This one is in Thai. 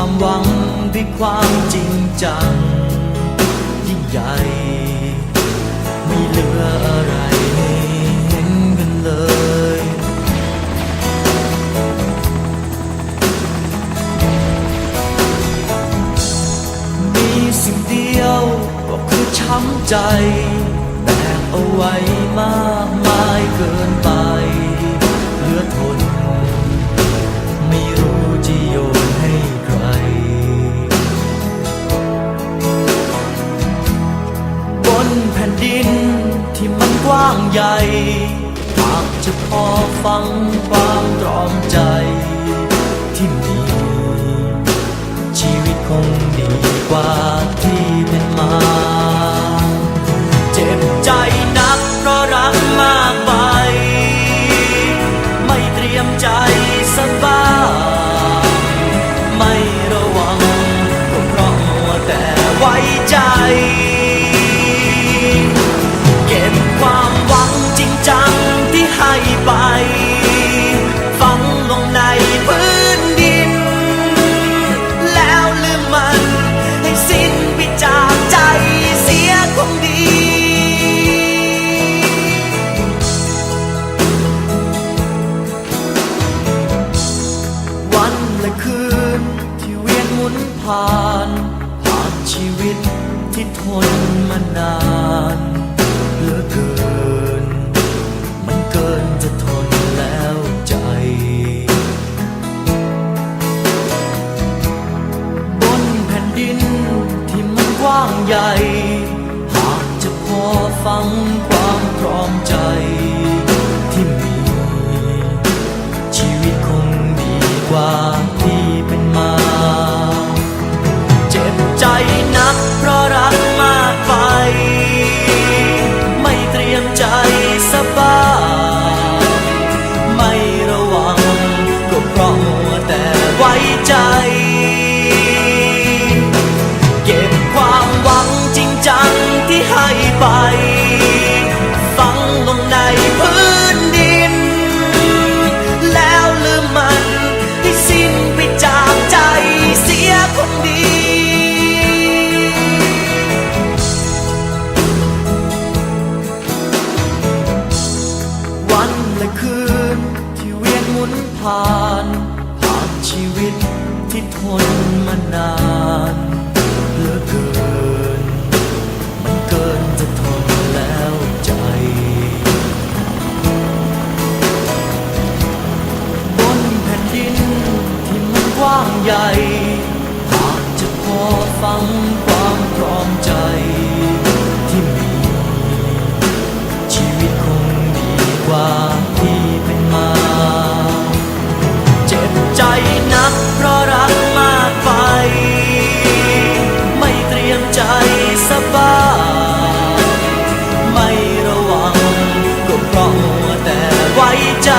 ด้วยความจริงจัง ยิ่งใหญ่ ไม่เหลืออะไรให้เห็นกันเลย มีสิ่งเดียวก็คือช้ำใจแบกเอาไว้างใหญ่หากจะพอฟังความตรอมใจที่มี มานานเหลือเกิน มันเกินจะทนแล้วใจ บนแผ่นดินที่มันกว้างใหญ่ หากจะพอฟังความพร้อมใจที่มี ชีวิตคงดีกว่าที่เป็นมา เจ็บใจนักเพราะรัก ให้ไป ฝังลงในพื้นดิน แล้วลืมมันให้สิ้นไปจากใจเสียคนดีวันและคืนที่เวียนหมุนผ่าน ผ่านชีวิตที่ทนมานาน ใหญ่หากจะพอฟังความพร้อมใจที่มี ชีวิตคงดีกว่าที่เป็นมา เจ็บใจนักเพราะรักมากไป ไม่เตรียมใจสบายไม่ระวังก็เพราะแต่ไว้ใจ